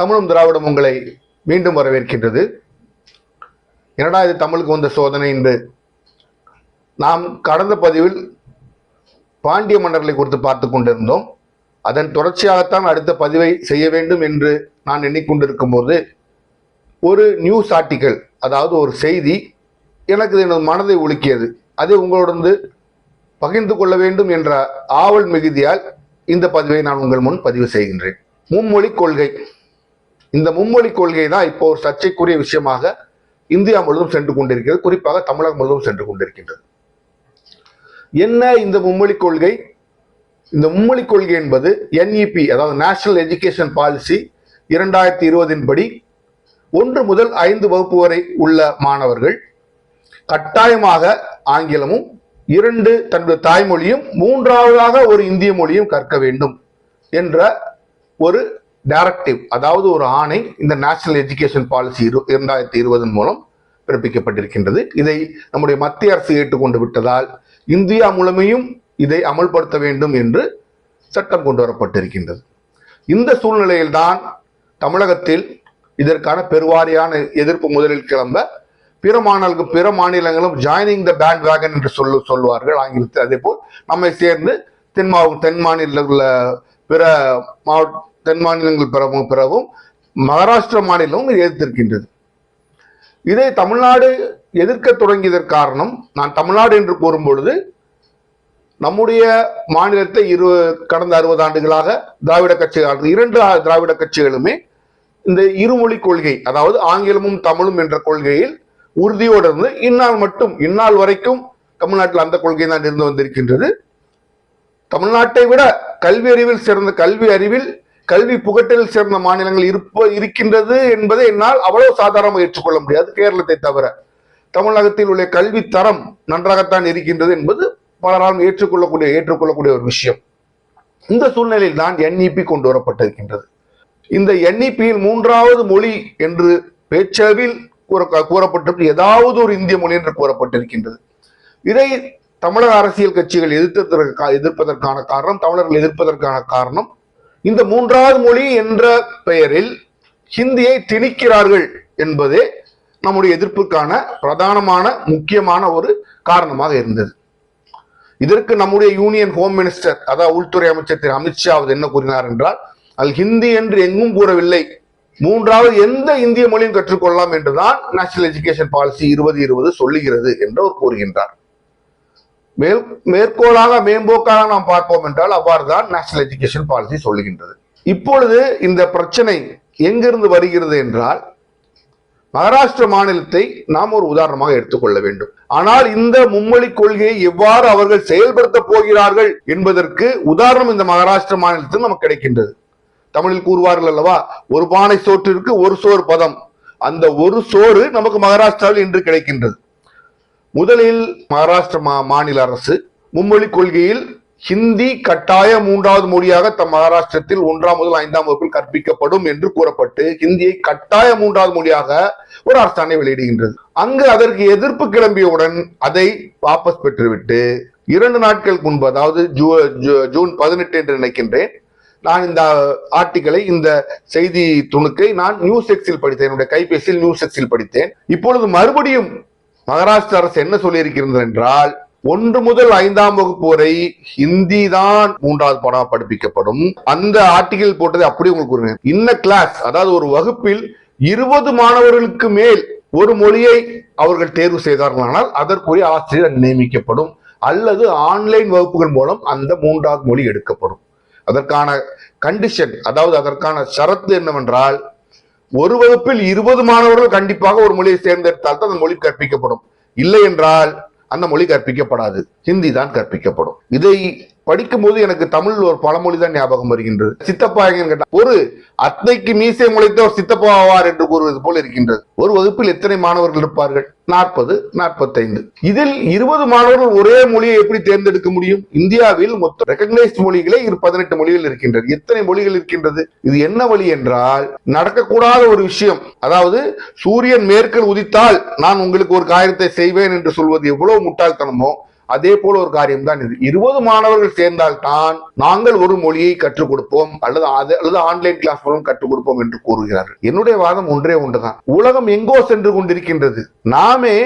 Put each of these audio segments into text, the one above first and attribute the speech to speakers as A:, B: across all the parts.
A: தமிழும் திராவிடம் உங்களை மீண்டும் வரவேற்கின்றது. என்னடா இது தமிழுக்கு வந்த சோதனை என்று நாம் கடந்த பதிவில் பாண்டிய மன்னர்களை குறித்து பார்த்து கொண்டிருந்தோம். அதன் தொடர்ச்சியாகத்தான் அடுத்த பதிவை செய்ய வேண்டும் என்று நான் எண்ணிக்கொண்டிருக்கும் போது ஒரு நியூஸ் ஆர்டிக்கல் அதாவது ஒரு செய்தி எனக்கு எனது மனதை உலுக்கியது. அதை உங்களோடு பகிர்ந்து கொள்ள வேண்டும் என்ற ஆவல் மிகுதியால் இந்த பதிவை நான் உங்கள் முன் பதிவு செய்கின்றேன். மும்மொழி கொள்கை. இந்த மும்மொழி கொள்கை தான் இப்போ ஒரு சர்ச்சைக்குரிய விஷயமாக இந்தியா முழுவதும் சென்று கொண்டிருக்கிறது. குறிப்பாக தமிழகம் முழுவதும் சென்று கொண்டிருக்கின்றது. என்ன இந்த மும்மொழி கொள்கை? இந்த மும்மொழி கொள்கை என்பது என்இபி அதாவது நேஷனல் எஜுகேஷன் பாலிசி இரண்டாயிரத்தி இருபதின் படி ஒன்று முதல் ஐந்து வகுப்பு வரை உள்ள மாணவர்கள் கட்டாயமாக ஆங்கிலமும் இரண்டு தன்னுடைய தாய்மொழியும் மூன்றாவதாக ஒரு இந்திய மொழியும் கற்க வேண்டும் என்ற ஒரு டைரக்டிவ் அதாவது ஒரு ஆணை இந்த நேஷனல் எஜுகேஷன் பாலிசி இரு இரண்டாயிரத்தி இருபதன் மூலம் பிறப்பிக்கப்பட்டிருக்கின்றது. இதை நம்முடைய மத்திய அரசு ஏற்றுக்கொண்டு விட்டதால் இந்தியா முழுமையும் இதை அமல்படுத்த வேண்டும் என்று சட்டம் கொண்டு வரப்பட்டிருக்கின்றது. இந்த சூழ்நிலையில்தான் தமிழகத்தில் இதற்கான பெருவாரியான எதிர்ப்பு முதலில் கிளம்ப பிற மாநிலங்கள் பிற மாநிலங்களும் ஜாயினிங் த பேண்ட் வேகன் என்று சொல்லு சொல்வார்கள் ஆங்கிலத்தில். அதே போல் நம்மை சேர்ந்து தென் மாவட்ட தென் மாநில பிற மாவட்ட தென் மாநிலங்கள் பிறவும் பிறவும் மகாராஷ்டிர மாநிலமும் எதிர்த்திருக்கின்றது. இதை தமிழ்நாடு எதிர்க்க தொடங்கியதற்கு காரணம் நான் தமிழ்நாடு என்று கூறும் பொழுது நம்முடைய மாநிலத்தை இரு கடந்த அறுபது ஆண்டுகளாக திராவிட கட்சிகள் இரண்டு திராவிட கட்சிகளுமே இந்த இருமொழி கொள்கை அதாவது ஆங்கிலமும் தமிழும் என்ற கொள்கையில் உறுதியோடு இருந்து இந்நாள் மட்டும் இந்நாள் வரைக்கும் தமிழ்நாட்டில் அந்த கொள்கை தான் இருந்து வந்திருக்கின்றது. தமிழ்நாட்டை விட கல்வி அறிவில் சிறந்த கல்வி அறிவில் கல்வி புகட்டில் சேர்ந்த மாநிலங்கள் இருப்ப இருக்கின்றது என்பதை என்னால் அவ்வளவு சாதாரணமாக ஏற்றுக்கொள்ள முடியாது. கேரளத்தை தவிர தமிழகத்தில் உள்ள கல்வி தரம் நன்றாகத்தான் இருக்கின்றது என்பது பலராலும் ஏற்றுக்கொள்ளக்கூடிய ஏற்றுக்கொள்ளக்கூடிய ஒரு விஷயம். இந்த சூழ்நிலையில் தான் என்இபி கொண்டு வரப்பட்டிருக்கின்றது. இந்த என்இபியில் மூன்றாவது மொழி என்று பேச்சளவில் கூற கூறப்பட்டிருக்கு ஏதாவது ஒரு இந்திய மொழி என்று கூறப்பட்டிருக்கின்றது. இதை தமிழக அரசியல் கட்சிகள் எதிர்த்ததற்கு எதிர்ப்பதற்கான காரணம் தமிழர்கள் எதிர்ப்பதற்கான காரணம் இந்த மூன்றாவது மொழி என்ற பெயரில் ஹிந்தியை திணிக்கிறார்கள் என்பதே நம்முடைய எதிர்ப்புக்கான பிரதானமான முக்கியமான ஒரு காரணமாக இருந்தது. இதற்கு நம்முடைய யூனியன் ஹோம் மினிஸ்டர் அதாவது உள்துறை அமைச்சர் திரு அமித்ஷா அவர் என்ன கூறினார் என்றால் அது ஹிந்தி என்று எங்கும் கூறவில்லை. மூன்றாவது எந்த இந்திய மொழியும் கற்றுக்கொள்ளலாம் என்றுதான் நேஷனல் எஜுகேஷன் பாலிசி இருபது இருபது சொல்லுகிறது என்று அவர் கூறுகின்றார். மேல் மேற்கோளாக மேம்போக்காக நாம் பார்ப்போம் என்றால் அவ்வாறு தான் நேஷனல் எஜுகேஷன் பாலிசி சொல்லுகின்றது. இப்பொழுது இந்த பிரச்சனை எங்கிருந்து வருகிறது என்றால் மகாராஷ்டிர மாநிலத்தை நாம் ஒரு உதாரணமாக எடுத்துக்கொள்ள வேண்டும். ஆனால் இந்த மும்மொழி கொள்கையை எவ்வாறு அவர்கள் செயல்படுத்த போகிறார்கள் என்பதற்கு உதாரணம் இந்த மகாராஷ்டிர மாநிலத்தில் நமக்கு கிடைக்கின்றது. தமிழில் கூறுவார்கள் அல்லவா ஒரு பானை சோற்றிற்கு ஒரு சோறு பதம். அந்த ஒரு சோறு நமக்கு மகாராஷ்டிராவில் இன்று கிடைக்கின்றது. முதலில் மகாராஷ்டிர மா மாநில அரசு மும்மொழி கொள்கையில் ஹிந்தி கட்டாய மூன்றாவது மொழியாக தம் மகாராஷ்டிரத்தில் ஒன்றாம் முதல் ஐந்தாம் வகுப்பில் கற்பிக்கப்படும் என்று கூறப்பட்டு ஹிந்தியை கட்டாய மூன்றாவது மொழியாக ஒரு அரசாணை வெளியிடுகின்றது. அங்கு அதற்கு எதிர்ப்பு கிளம்பியவுடன் அதை வாபஸ் பெற்றுவிட்டு இரண்டு நாட்கள் முன்பு அதாவது ஜூ ஜூ- ஜூன் பதினெட்டு என்று நினைக்கின்றேன் நான் இந்த ஆர்டிக்கலை இந்த செய்தி துணுக்கை நான் நியூஸ் எக்ஸில் படித்தேன். என்னுடைய கைபேசியில் நியூஸ் எக்ஸில் படித்தேன். இப்பொழுது மறுபடியும் மகாராஷ்டிர அரசு என்ன சொல்லியிருக்கிறது என்றால் ஒன்று முதல் ஐந்தாம் வகுப்பு வரை ஹிந்தி தான் மூன்றாவது பாடம் படிப்பிக்கப்படும். அந்த ஆர்டிகல் போட்டதை அப்படி உங்களுக்கு கூறுகிறேன். இன்ன கிளாஸ் அதாவது ஒரு வகுப்பில் இருபது மாணவர்களுக்கு மேல் ஒரு மொழியை அவர்கள் தேர்வு செய்தார்களானால் அதற்குரிய ஆசிரியர் நியமிக்கப்படும். அல்லது ஆன்லைன் வகுப்புகள் மூலம் அந்த மூன்றாவது மொழி எடுக்கப்படும். அதற்கான கண்டிஷன் அதாவது அதற்கான ஷரத்து என்னவென்றால் ஒரு வகுப்பில் இருபது மாணவர்கள் கண்டிப்பாக ஒரு மொழியை தேர்ந்தெடுத்தால் தான் அந்த மொழி கற்பிக்கப்படும். இல்லை என்றால் அந்த மொழி கற்பிக்கப்படாது. ஹிந்தி தான் கற்பிக்கப்படும். இதை படிக்கும்போது எனக்கு தமிழ் ஒரு பழமொழி தான் ஞாபகம் வருகின்றது. சித்தப்பா கேட்டா ஒரு அத்தைக்கு மீசை முளைத்தவர் சித்தப்பா ஆவார் என்று கூறுவது போல் இருக்கின்றது. ஒரு வகுப்பில் எத்தனை மாணவர்கள் இருப்பார்கள்? நாற்பது நாற்பத்தைந்து. இதில் இருபது மாணவர்கள் ஒரே மொழியை எப்படி தேர்ந்தெடுக்க முடியும்? இந்தியாவில் மொத்தம் ரெகக்னைஸ்ட் மொழிகளே இரு பதினெட்டு மொழிகள் இருக்கின்றது. எத்தனை மொழிகள் இருக்கின்றது? இது என்ன வழி என்றால் நடக்கக்கூடாத ஒரு விஷயம். அதாவது சூரியன் மேற்கில் உதித்தால் நான் உங்களுக்கு ஒரு காரியத்தை செய்வேன் என்று சொல்வது எவ்வளவு முட்டாள்தனமோ அதே போல ஒரு காரியம் தான் இது. இருபது மாணவர்கள் சேர்ந்தால் தான் நாங்கள் ஒரு மொழியை கற்றுக் கொடுப்போம் அல்லது அது அல்லது ஆன்லைன் கிளாஸ் மூலம் கற்றுக் கொடுப்போம் என்று கூறுகிறார்கள். என்னுடைய வாதம் ஒன்றே ஒன்றுதான். உலகம் எங்கோ சென்று கொண்டிருக்கின்றது. நாமே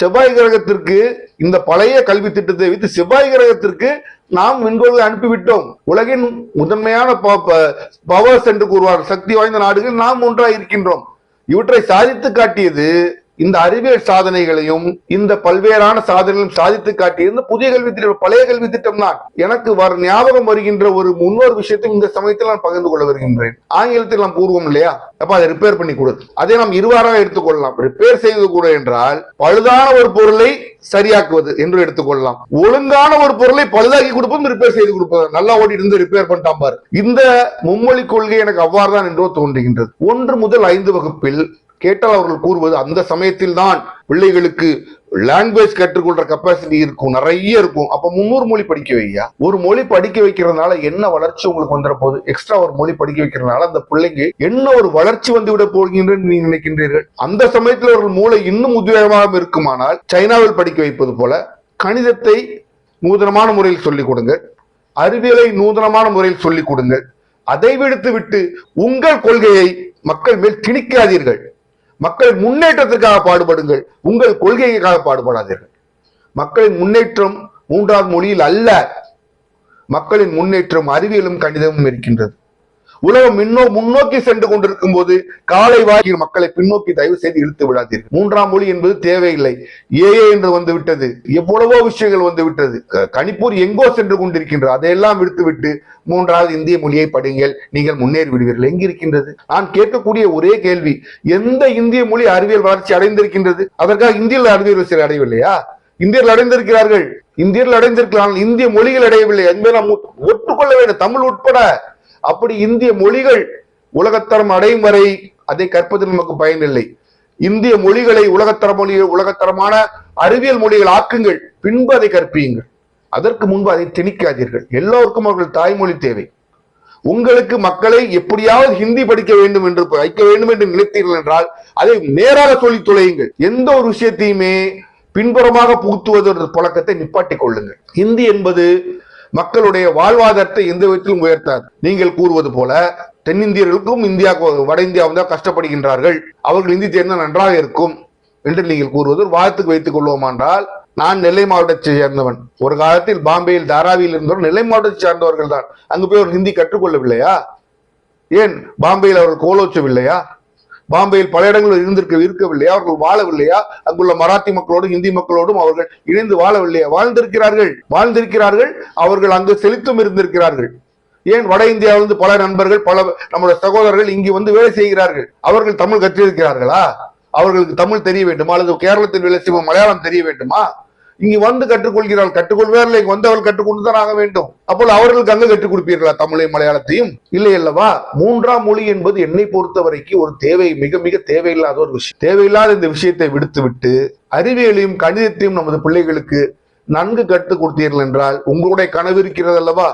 A: செவ்வாய் கிரகத்திற்கு இந்த பழைய கல்வி திட்டத்தை வைத்து செவ்வாய் கிரகத்திற்கு நாம் விண்கோளை அனுப்பிவிட்டோம். உலகின் முதன்மையான பவர்ஸ் என்று கூறுவார் சக்தி வாய்ந்த நாடுகள் நாம் ஒன்றாக இருக்கின்றோம் இவற்றை சாதித்து காட்டியது இந்த அறிவியல் சாதனைகளையும் இந்த பல்வேறான சாதனைகளையும் சாதித்து காட்டியிருந்த புதிய கல்வி திட்டம் பழைய கல்வி திட்டம் தான். எனக்கு வர ஞாபகம் வருகின்ற ஒரு முன்னோர் விஷயத்தையும் இந்த சமயத்தில் நான் பகிர்ந்து கொள்ள வருகின்றேன். ஆங்கிலத்தில் நாம் கூறுவோம் இல்லையா? அப்ப அதை ரிப்பேர் பண்ணி கொடு. அதை நாம் இருவாராக எடுத்துக்கொள்ளலாம். ரிப்பேர் செய்வது கூட என்றால் பழுதான ஒரு பொருளை சரியாக்குவது என்று எடுத்துக்கொள்ளலாம். ஒழுங்கான ஒரு பொருளை பழுதாக்கி கொடுப்பதும் ரிப்பேர் செய்து கொடுப்பது. நல்லா ஓடி இருந்து ரிப்பேர் பண்ணிட்டான் பாரு. இந்த மும்மொழி கொள்கை எனக்கு அவ்வாறு தான் என்றோ தோன்றுகின்றது. ஒன்று முதல் ஐந்து வகுப்பில் கேட்டால் அவர்கள் கூறுவது அந்த சமயத்தில் தான் பிள்ளைகளுக்கு லாங்குவேஜ் கற்றுக்கொள்ற கெப்பாசிட்டி இருக்கும் நிறைய இருக்கும். அப்ப முன்னூறு மொழி படிக்க வையா ஒரு மொழி படிக்க வைக்கிறதுனால என்ன வளர்ச்சி உங்களுக்கு வந்துட போகுது? எக்ஸ்ட்ரா ஒரு மொழி படிக்க வைக்கிறதுனால அந்த பிள்ளைங்க என்ன ஒரு வளர்ச்சி வந்து விட போகின்றன்னு நீங்க நினைக்கின்றீர்கள்? அந்த சமயத்தில் அவர்கள் மூளை இன்னும் உத்வேகமாக இருக்குமானால் சைனாவில் படிக்க வைப்பது போல கணிதத்தை நூதனமான முறையில் சொல்லிக் கொடுங்க அறிவியலை நூதனமான முறையில் சொல்லிக் கொடுங்க. அதை விடுத்து விட்டு உங்கள் கொள்கையை மக்கள் மேல் திணிக்காதீர்கள். மக்கள் முன்னேற்றத்திற்காக பாடுபடுங்கள். உங்கள் கொள்கைக்காக பாடுபடாதீர்கள். மக்களின் முன்னேற்றம் மூன்றாவது மொழியில் அல்ல. மக்களின் முன்னேற்றம் அறிவியலும் கணிதமும் இருக்கின்றது. உலகம் முன்னோ முன்னோக்கி சென்று கொண்டிருக்கும் போது காலை வாக்கில் மக்களை பின்னோக்கி தயவு செய்து இழுத்து விடாதீர்கள். மூன்றாம் மொழி என்பது தேவையில்லை. ஏஏ என்று வந்து விட்டது. எவ்வளவோ விஷயங்கள் வந்து விட்டது. கணிப்பூர் எங்கோ சென்று கொண்டிருக்கின்ற அதையெல்லாம் விடுத்துவிட்டு மூன்றாவது இந்திய மொழியை படிங்கள் நீங்கள் முன்னேறி விடுவீர்கள். எங்கிருக்கின்றது நான் கேட்கக்கூடிய ஒரே கேள்வி எந்த இந்திய மொழி அறிவியல் வளர்ச்சி அடைந்திருக்கின்றது? அதற்காக இந்தியில் அறிவியல் வளர்ச்சி அடையவில்லையா? இந்தியர்கள் அடைந்திருக்கிறார்கள். இந்தியர்கள் அடைந்திருக்கலாம். இந்திய மொழிகள் அடையவில்லை. என்பதை நாம் வேண்டும். தமிழ் உட்பட அப்படி இந்திய மொழிகள் உலகத்தரம் அடையும் வரை அதை கற்பதில் நமக்கு பயனில்லை இந்திய மொழிகளை உலகத்தர மொழி உலகத்தரமான அறிவியல் மொழிகள் ஆக்குங்கள் பின்பு அதை கற்பியுங்கள். அதற்கு முன்பு அதை திணிக்காதீர்கள். எல்லோருக்கும் அவர்கள் தாய்மொழி தேவை. உங்களுக்கு மக்களை எப்படியாவது ஹிந்தி படிக்க வேண்டும் என்று வைக்க வேண்டும் என்று நினைத்தீர்கள் என்றால் அதை நேராக சொல்லி துளையுங்கள் எந்த ஒரு விஷயத்தையுமே பின்புறமாக புகுத்துவது பழக்கத்தை நிப்பாட்டிக் கொள்ளுங்கள். ஹிந்தி என்பது மக்களுடைய வாழ்வாதாரத்தை எந்த விதத்திலும் உயர்த்தாது. நீங்கள் கூறுவது போல தென்னிந்தியர்களுக்கும் இந்தியா வட இந்தியாவும் தான் கஷ்டப்படுகின்றார்கள். அவர்கள் இந்தி தேர்ந்தால் நன்றாக இருக்கும் என்று நீங்கள் கூறுவது ஒரு வாதத்துக்கு வைத்துக் கொள்வோம் என்றால் நான் நெல்லை மாவட்டத்தை சேர்ந்தவன். ஒரு காலத்தில் பாம்பேயில் தாராவியில் இருந்தவர் நெல்லை மாவட்டத்தை சார்ந்தவர்கள் தான் அங்கு போய் அவர் ஹிந்தி கற்றுக்கொள்ளவில்லையா? ஏன்? பாம்பேயில் அவர்கள் கோலோச்சவில்லையா பாம்பேயில் பல இடங்களில் இருந்திருக்க இருக்கவில்லையா? அவர்கள் வாழவில்லையா? அங்குள்ள மராத்தி மக்களோடும் ஹிந்தி மக்களோடும் அவர்கள் இணைந்து வாழவில்லையா? வாழ்ந்திருக்கிறார்கள். வாழ்ந்திருக்கிறார்கள். அவர்கள் அங்கு செழித்தும் இருந்திருக்கிறார்கள். ஏன் வட இந்தியாவிலிருந்து பல நண்பர்கள் பல நம்முடைய சகோதரர்கள் இங்கு வந்து வேலை செய்கிறார்கள்? அவர்கள் தமிழ் கற்றிருக்கிறார்களா? அவர்களுக்கு தமிழ் தெரிய வேண்டுமா? அல்லது கேரளத்தில் வேலை செய்வோம் மலையாளம் தெரிய வேண்டுமா? இங்கு வந்து கற்றுக்கொள்கிறாள் கற்றுக்கொள்வார்கள் இங்கு கற்றுக்கொண்டு தான் ஆக வேண்டும். அப்போது அவர்களுக்கு அங்க கற்றுக் கொடுப்பீர்களா? தமிழையும் மலையாளத்தையும்? இல்லை அல்லவா? மூன்றாம் மொழி என்பது என்னை பொறுத்த வரைக்கும் ஒரு தேவை மிக மிக தேவையில்லாத ஒரு விஷயம். தேவையில்லாத இந்த விஷயத்தை விடுத்துவிட்டு அறிவியலையும் கணிதத்தையும் நமது பிள்ளைகளுக்கு நன்கு கற்றுக் கொடுத்தீர்கள் என்றால் உங்களுடைய கனவு இருக்கிறது அல்லவா?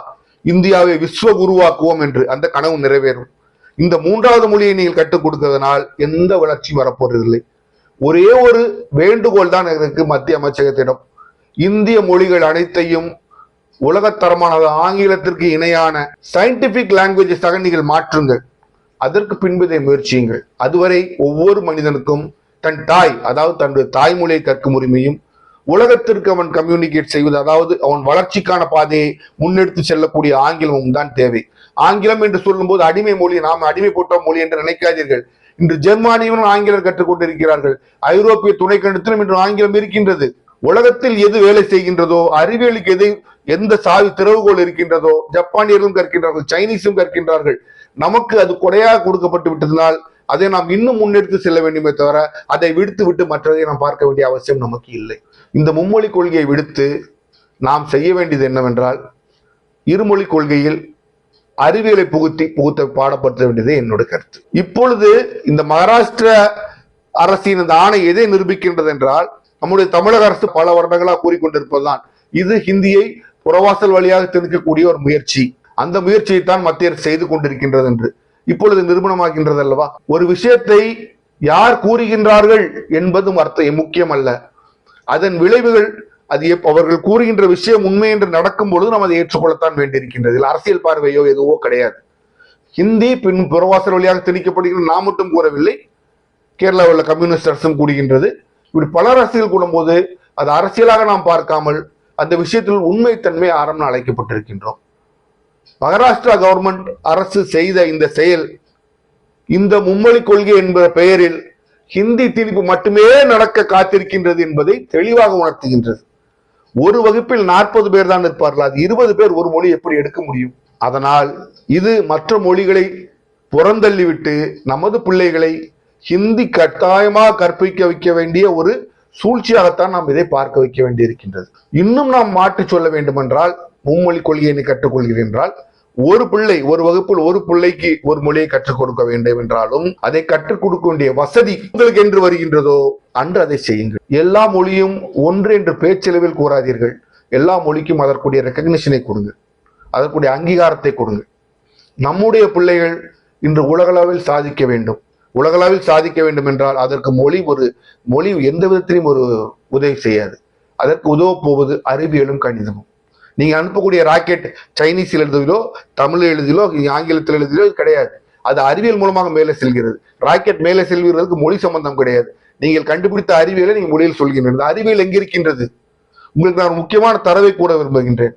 A: இந்தியாவை விஸ்வ குருவாக்குவோம் என்று அந்த கனவு நிறைவேறும். இந்த மூன்றாவது மொழியை நீங்கள் கற்றுக் கொடுத்ததனால் எந்த வளர்ச்சியும் வரப்போறதில்லை. ஒரே ஒரு வேண்டுகோள் தான் எனக்கு மத்திய அமைச்சகத்திடம். இந்திய மொழிகள் அனைத்தையும் உலகத்தரமானது ஆங்கிலத்திற்கு இணையான சயின்டிபிக் லாங்குவேஜஸாக நீங்கள் மாற்றுங்கள். அதற்கு பின்பு இதை முயற்சியுங்கள். அதுவரை ஒவ்வொரு மனிதனுக்கும் தன் தாய் அதாவது தன்னுடைய தாய்மொழியை கற்கும் உரிமையும் உலகத்திற்கு அவன் கம்யூனிகேட் செய்வது அதாவது அவன் வளர்ச்சிக்கான பாதையை முன்னெடுத்து செல்லக்கூடிய ஆங்கிலமும் தான் தேவை. ஆங்கிலம் என்று சொல்லும்போது அடிமை மொழி நாம் அடிமை போட்ட மொழி என்று நினைக்காதீர்கள். இன்று ஜெர்மானியும் ஆங்கிலம் கற்றுக்கொண்டிருக்கிறார்கள் ஐரோப்பிய துணைக்கண்டத்திலும் இன்று ஆங்கிலம் இருக்கின்றது. உலகத்தில் எது வேலை செய்கின்றதோ அறிவியலுக்கு எது எந்த சாவி திறவுகோல் இருக்கின்றதோ ஜப்பானியர்களும் கற்கின்றார்கள் சைனீஸும் கற்கின்றார்கள் நமக்கு அது கொடையாக கொடுக்கப்பட்டு விட்டதனால் அதை நாம் இன்னும் முன்னெடுத்து செல்ல வேண்டுமே தவிர அதை விடுத்து விட்டு மற்றதை நாம் பார்க்க வேண்டிய அவசியம் நமக்கு இல்லை. இந்த மும்மொழி கொள்கையை விடுத்து நாம் செய்ய வேண்டியது என்னவென்றால் இருமொழி கொள்கையில் அறிவியலை புகுத்தி புகுத்த பாடப்படுத்த வேண்டியது என்னோட கருத்து. இப்பொழுது இந்த மகாராஷ்டிர அரசின் இந்த ஆணை எதை நிரூபிக்கின்றது என்றால் நம்முடைய தமிழக அரசு பல வருடங்களாக கூறிக்கொண்டிருப்பதுதான். இது ஹிந்தியை புறவாசல் வழியாக திணிக்கக்கூடிய ஒரு முயற்சி. அந்த முயற்சியை தான் மத்திய அரசு செய்து கொண்டிருக்கின்றது என்று. இப்பொழுது நிரூபணமாகின்றது அல்லவா? ஒரு விஷயத்தை யார் கூறுகின்றார்கள் என்பதும் அர்த்தம் முக்கியம் அல்ல அதன் விளைவுகள் அது அவர்கள் கூறுகின்ற விஷயம் உண்மை என்று நடக்கும் பொழுது நாம் அதை ஏற்றுக்கொள்ளத்தான் வேண்டியிருக்கின்றது. இதில் அரசியல் பார்வையோ எதுவோ கிடையாது. ஹிந்தி பின் புறவாசல் வழியாக திணிக்கப்படுகிறது. நான் மட்டும் கூறவில்லை. கேரளாவில் உள்ள கம்யூனிஸ்ட் அரசும் கூறுகின்றது. இப்படி பலர் அரசியல் கூடும்போது அது அரசியலாக நாம் பார்க்காமல் அந்த விஷயத்தில் உண்மைத்தன்மை ஆரம்பம் அழைக்கப்பட்டிருக்கின்றோம். மகாராஷ்டிரா கவர்மெண்ட் அரசு செய்த இந்த செயல் இந்த மும்மொழி கொள்கை என்ற பெயரில் ஹிந்தி திணிப்பு மட்டுமே நடக்க காத்திருக்கின்றது என்பதை தெளிவாக உணர்த்துகின்றது. ஒரு வகுப்பில் நாற்பது பேர் தான் இருப்பார்கள். அது இருபது பேர் ஒரு மொழி எப்படி எடுக்க முடியும்? அதனால் இது மற்ற மொழிகளை புறந்தள்ளிவிட்டு நமது பிள்ளைகளை ஹிந்தி கட்டாயமாக கற்பிக்க வைக்க வேண்டிய ஒரு சூழ்ச்சியாகத்தான் நாம் இதை பார்க்க வைக்க வேண்டியிருக்கின்றது. இன்னும் நாம் மாற்றி சொல்ல வேண்டுமென்றால் மும்மொழி கொள்கையை கற்றுக்கொள்கிறேன் என்றால் ஒரு பிள்ளை ஒரு வகுப்பில் ஒரு பிள்ளைக்கு ஒரு மொழியை கற்றுக் கொடுக்க வேண்டும் என்றாலும் அதை கற்றுக் கொடுக்க வேண்டிய வசதி உங்களுக்கு என்று வருகின்றதோ அன்று அதை செய்யுங்கள். எல்லா மொழியும் ஒன்று என்று பேச்சளவில் கூறாதீர்கள். எல்லா மொழிக்கும் அதற்குரிய ரெக்கக்னிஷனை கொடுங்க. அதற்குரிய அங்கீகாரத்தை கொடுங்க. நம்முடைய பிள்ளைகள் இன்று உலகளவில் சாதிக்க வேண்டும். உலகளவில் சாதிக்க வேண்டும் என்றால் அதற்கு மொழி ஒரு மொழி எந்த விதத்திலையும் ஒரு உதவி செய்யாது. அதற்கு உதவ போவது அறிவியலும் கணிதமும். நீங்க அனுப்பக்கூடிய ராக்கெட் சைனீஸில் எழுதுவதிலோ தமிழ் எழுதிலோ ஆங்கிலத்தில் எழுதிலோ கிடையாது. அது அறிவியல் மூலமாக மேலே செல்கிறது. ராக்கெட் மேலே செல்கிறதுக்கு மொழி சம்பந்தம் கிடையாது. நீங்கள் கண்டுபிடித்த அறிவியலை நீங்கள் மொழியில் சொல்கின்றது அறிவியல் அறிவியல் எங்கிருக்கின்றது உங்களுக்கு நான் முக்கியமான தரவை கூட விரும்புகின்றேன்.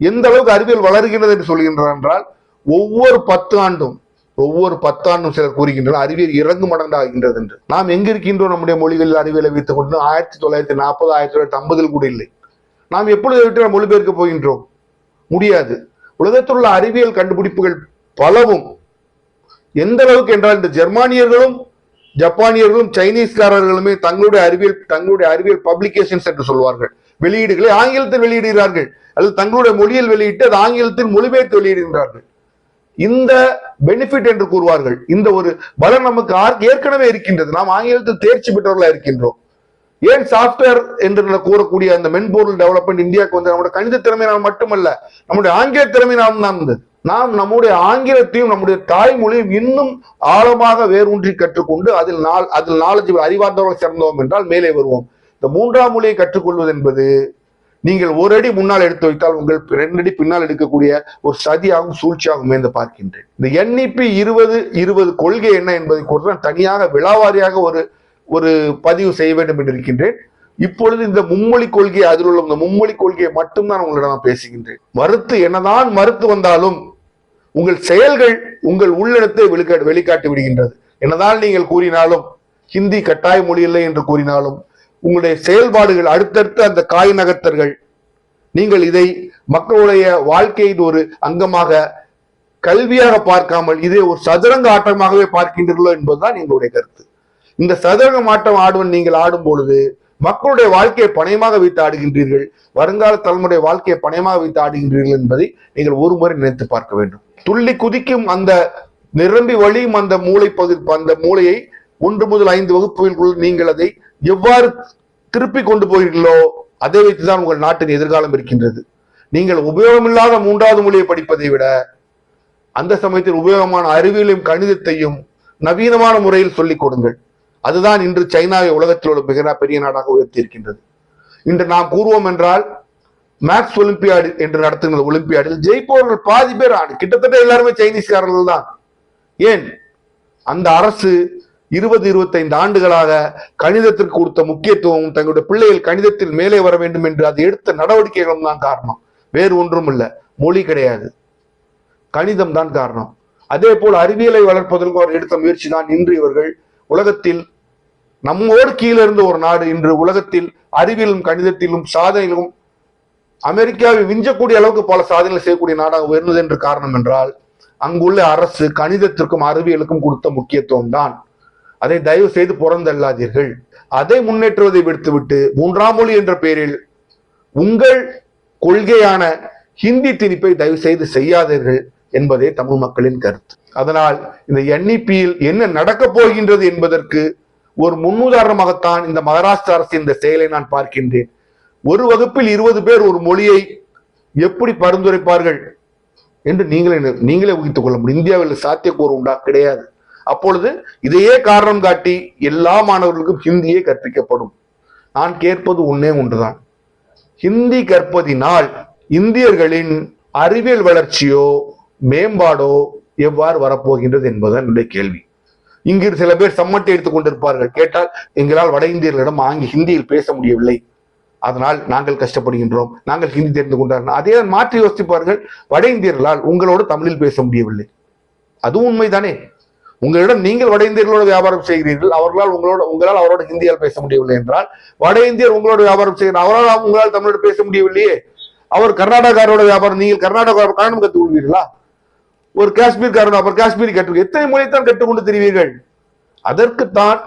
A: எந்த அளவுக்கு அறிவியல் வளர்கின்றது என்று சொல்கின்றார் என்றால் ஒவ்வொரு பத்து ஆண்டும் ஒவ்வொரு பத்தாண்டும் சிலர் கூறுகின்றனர் அறிவியல் இறங்கு மடங்காகின்றது என்று. நாம் எங்க இருக்கின்றோம் நம்முடைய மொழிகளில் அறிவியலை வைத்துக் கொண்டு? ஆயிரத்தி தொள்ளாயிரத்தி நாற்பது ஆயிரத்தி தொள்ளாயிரத்தி ஐம்பதில் கூட இல்லை. நாம் எப்பொழுது விட்டு நாம் மொழிபெயர்க்க போகின்றோம்? முடியாது. உலகத்தில் உள்ள அறிவியல் கண்டுபிடிப்புகள் பலவும் எந்த அளவுக்கு என்றால் இந்த ஜெர்மானியர்களும் ஜப்பானியர்களும் சைனீஸ்காரர்களுமே தங்களுடைய அறிவியல் தங்களுடைய அறிவியல் பப்ளிகேஷன்ஸ் என்று சொல்வார்கள். வெளியீடுகளை ஆங்கிலத்தில் வெளியிடுகிறார்கள். அல்லது தங்களுடைய மொழியில் வெளியிட்டு அது ஆங்கிலத்தில் மொழிபெயர்த்து வெளியிடுகின்றார்கள். இந்த பெனிஃபிட் என்று கூறுவார்கள். இந்த ஒரு பலன் நமக்கு ஏற்கனவே இருக்கின்றது. நாம் ஆங்கிலத்தில் தேர்ச்சி பெற்றவர்களா இருக்கின்றோம். ஏன் சாஃப்ட்வேர் என்று கூறக்கூடிய அந்த மென்பொருள் டெவலப்மெண்ட் இந்தியாவுக்கு வந்து நம்முடைய கணித திறமையினால் மட்டுமல்ல நம்முடைய ஆங்கில திறமையினால் தான் நாம் நம்முடைய ஆங்கிலத்தையும் நம்முடைய தாய்மொழியும் இன்னும் ஆழமாக வேரூன்றி கற்றுக்கொண்டு அதில் நாள் அதில் நாலஞ்சு அறிவார்ந்தவர்கள் சிறந்தோம் என்றால் மேலே வருவோம். இந்த மூன்றாம் மொழியை கற்றுக்கொள்வது என்பது நீங்கள் ஒரு அடி முன்னால் எடுத்து வைத்தால் உங்கள் ரெண்டு அடி பின்னால் எடுக்கக்கூடிய ஒரு சதியாகவும் சூழ்ச்சியாகவும் என்று பார்க்கின்றேன். இந்த என்இபி இருபது இருபது கொள்கை என்ன என்பதை குறித்து நான் தனியாக விழாவாரியாக ஒரு ஒரு பதிவு செய்ய வேண்டும் என்று இருக்கின்றேன். இப்பொழுது இந்த மும்மொழி கொள்கை அதில் உள்ள இந்த மும்மொழி கொள்கையை மட்டும்தான் உங்களிடம் நான் பேசுகின்றேன். மறுத்து என்னதான் மறுத்து வந்தாலும் உங்கள் செயல்கள் உங்கள் உள்ளிடத்தை வெளிக்காட்டு வெளிக்காட்டி விடுகின்றது. என்னதான் நீங்கள் கூறினாலும் ஹிந்தி கட்டாய மொழி இல்லை என்று கூறினாலும் உங்களுடைய செயல்பாடுகள் அடுத்தடுத்து அந்த காய் நகர்த்தர்கள் நீங்கள் இதை மக்களுடைய வாழ்க்கையின் ஒரு அங்கமாக கல்வியாக பார்க்காமல் இதை ஒரு சதுரங்க ஆட்டமாகவே பார்க்கின்றீர்களோ என்பதுதான் எங்களுடைய கருத்து. இந்த சதுரங்க ஆட்டம் ஆடுவன் நீங்கள் ஆடும் பொழுது மக்களுடைய வாழ்க்கையை பணயமாக வைத்து ஆடுகின்றீர்கள் வருங்கால தலைமுறை வாழ்க்கையை பணயமாக வைத்து ஆடுகின்றீர்கள் என்பதை நீங்கள் ஒரு முறை நினைத்து பார்க்க வேண்டும். துள்ளி குதிக்கும் அந்த நிரம்பி வழியும் அந்த மூளை பகுதி அந்த மூளையை ஒன்று முதல் ஐந்து வகுப்புகளுக்குள் நீங்கள் அதை எவ்வாறு திருப்பி கொண்டு போகிறீர்களோ அதை வைத்துதான் உங்கள் நாட்டின் எதிர்காலம் இருக்கின்றது. நீங்கள் உபயோகமில்லாத மூன்றாவது மொழியை படிப்பதை விட அந்த சமயத்தில் உபயோகமான அறிவியலையும் கணிதத்தையும் நவீனமான முறையில் சொல்லிக் கொடுங்கள். அதுதான் இன்று சைனாவை உலகத்தில் உள்ள மிக பெரிய நாடாக உயர்த்தி இருக்கின்றது இன்று நாம் கூறுவோம் என்றால் மேக்ஸ் ஒலிம்பியாடு என்று நடத்துகிற ஒலிம்பியாடில் ஜெயிப்பவர்கள் பாதி பேர் கிட்டத்தட்ட எல்லாருமே சைனீஸ்காரர்கள் தான். ஏன்? அந்த அரசு இருபது இருபத்தைந்து ஆண்டுகளாக கணிதத்திற்கு கொடுத்த முக்கியத்துவம் தங்களுடைய பிள்ளைகள் கணிதத்தில் மேலே வர வேண்டும் என்று அது எடுத்த நடவடிக்கைகளும் தான் காரணம். வேறு ஒன்றும் இல்லை. மொழி கிடையாது. கணிதம் தான் காரணம். அதே போல் அறிவியலை வளர்ப்பதற்கு அவர் எடுத்த முயற்சி தான் இன்று இவர்கள் உலகத்தில் நம்மோடு கீழே இருந்த ஒரு நாடு இன்று உலகத்தில் அறிவியலும் கணிதத்திலும் சாதனையிலும் அமெரிக்காவை விஞ்சக்கூடிய அளவுக்கு பல சாதனைகள் செய்யக்கூடிய நாடாக உயர்ந்தது என்று காரணம் என்றால் அங்குள்ள அரசு கணிதத்திற்கும் அறிவியலுக்கும் கொடுத்த முக்கியத்துவம் தான். அதை தயவு செய்து புறந்தள்ளாதீர்கள். அதை முன்னேற்றுவதை விடுத்துவிட்டு மூன்றாம் மொழி என்ற பெயரில் உங்கள் கொள்கையான ஹிந்தி திணிப்பை தயவு செய்து செய்யாதீர்கள் என்பதே தமிழ் மக்களின் கருத்து. அதனால் இந்த என்இபியில் என்ன நடக்கப் போகின்றது என்பதற்கு ஒரு முன்னுதாரணமாகத்தான் இந்த மகாராஷ்டிர அரசின் இந்த செயலை நான் பார்க்கின்றேன். ஒரு வகுப்பில் இருபது பேர் ஒரு மொழியை எப்படி பரிந்துரைப்பார்கள் என்று நீங்களே நீங்களே ஊகித்துக் கொள்ள முடியும். இந்தியாவில் சாத்தியக்கூறு உண்டா? கிடையாது. அப்பொழுது இதையே காரணம் காட்டி எல்லா மாணவர்களுக்கும் ஹிந்தியே கற்பிக்கப்படும். நான் கேட்பது ஒன்னே ஒன்றுதான். ஹிந்தி கற்பதினால் இந்தியர்களின் அறிவியல் வளர்ச்சியோ மேம்பாடோ எவ்வாறு வரப்போகின்றது என்பதுதான் என்னுடைய கேள்வி. இங்கு சில பேர் சம்மட்டை எடுத்துக் கொண்டிருப்பார்கள். கேட்டால் எங்களால் வட இந்தியர்களிடம் ஆங்கி ஹிந்தியில் பேச முடியவில்லை. அதனால் நாங்கள் கஷ்டப்படுகின்றோம். நாங்கள் ஹிந்தி தெரிந்து கொண்டார்கள். அதே மாற்றி யோசிப்பார்கள். வட இந்தியர்களால் உங்களோடு தமிழில் பேச முடியவில்லை. அதுவும் உண்மைதானே? உங்களிடம் நீங்கள் வட இந்தியர்களோடு வியாபாரம் செய்கிறீர்கள் அவர்களால் உங்களோட உங்களால் அவரோட ஹிந்தியால் பேச முடியவில்லை என்றால் வட இந்தியர் உங்களோட வியாபாரம் செய்கிற அவரால் உங்களால் தமிழோட பேச முடியவில்லையே. அவர் கர்நாடகாரோட வியாபாரம் நீங்கள் கர்நாடகா காரணம் கற்றுக் கொள்வீர்களா? ஒரு காஷ்மீர்காரன் அப்புறம் காஷ்மீரி கற்று எத்தனை மொழித்தான் கற்றுக்கொண்டு தெரிவீர்கள்? அதற்குத்தான்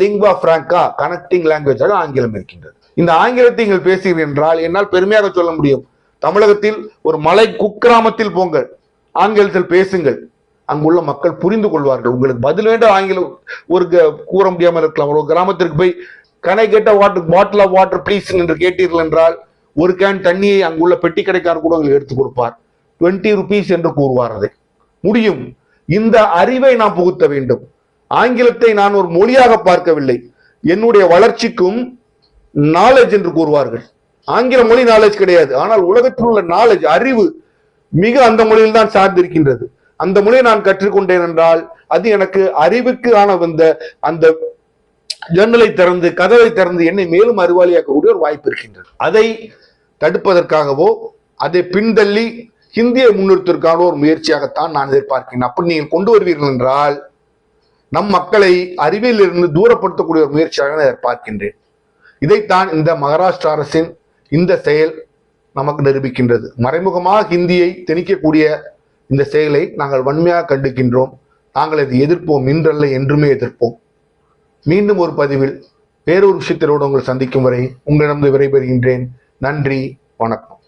A: லிங்வா பிராங்கா கனெக்டிங் லாங்குவேஜாக ஆங்கிலம் இருக்கின்றது. இந்த ஆங்கிலத்தை நீங்கள் பேசுகிறீர்கள் என்றால் என்னால் பெருமையாக சொல்ல முடியும். தமிழகத்தில் ஒரு மலை குக்கிராமத்தில் போங்கள் ஆங்கிலத்தில் பேசுங்கள். அங்குள்ள மக்கள் புரிந்து கொள்வார்கள். உங்களுக்கு பதில் வேண்டும் ஆங்கிலம் ஒரு க- கூற முடியாமல் இருக்கலாம். ஒரு கிராமத்திற்கு போய் can I get a water bottle of water please என்று கேட்டீர்கள் என்றால் ஒரு கேன் தண்ணியை அங்குள்ள பெட்டி கடைக்காரர் கூட உங்களுக்கு எடுத்து கொடுப்பார். 20 ருபீஸ் என்று கூறுவார் அதை. முடியும். இந்த அறிவை நாம் புகுத்த வேண்டும். ஆங்கிலத்தை நான் ஒரு மொழியாக பார்க்கவில்லை. என்னுடைய வளர்ச்சிக்கும் நாலேஜ் என்று கூறுவார்கள். ஆங்கில மொழி நாலேஜ் கிடையாது. ஆனால் உலகத்தில் உள்ள நாலேஜ் அறிவு மிக அந்த மொழியில் தான் சார்ந்திருக்கின்றது. அந்த மொழியை நான் கற்றுக்கொண்டேன் என்றால் அது எனக்கு அறிவுக்கு ஆன வந்த அந்த ஜன்னலை திறந்து கதவை திறந்து என்னை மேலும் அறிவாளியாக்கக்கூடிய ஒரு வாய்ப்பு இருக்கின்றது. அதை தடுப்பதற்காகவோ அதை பின்தள்ளி ஹிந்தியை முன்னிறுத்துவதற்கான ஒரு முயற்சியாகத்தான் நான் எதிர்பார்க்கிறேன். அப்படி நீங்கள் கொண்டு வருவீர்கள் என்றால் நம் மக்களை அறிவியலிருந்து தூரப்படுத்தக்கூடிய ஒரு முயற்சியாக நான் எதிர்பார்க்கின்றேன். இதைத்தான் இந்த மகாராஷ்டிரா அரசின் இந்த செயல் நமக்கு நிரூபிக்கின்றது. மறைமுகமாக ஹிந்தியை திணிக்கக்கூடிய இந்த செயலை நாங்கள் வன்மையாக கண்டுக்கின்றோம். நாங்கள் இதை எதிர்ப்போம் இன்றல்ல என்றுமே எதிர்ப்போம். மீண்டும் ஒரு பதிவில் வேறொரு விஷயத்திலோடு உங்களை சந்திக்கும் வரை உங்களிடம் விடைபெறுகின்றேன். நன்றி வணக்கம்.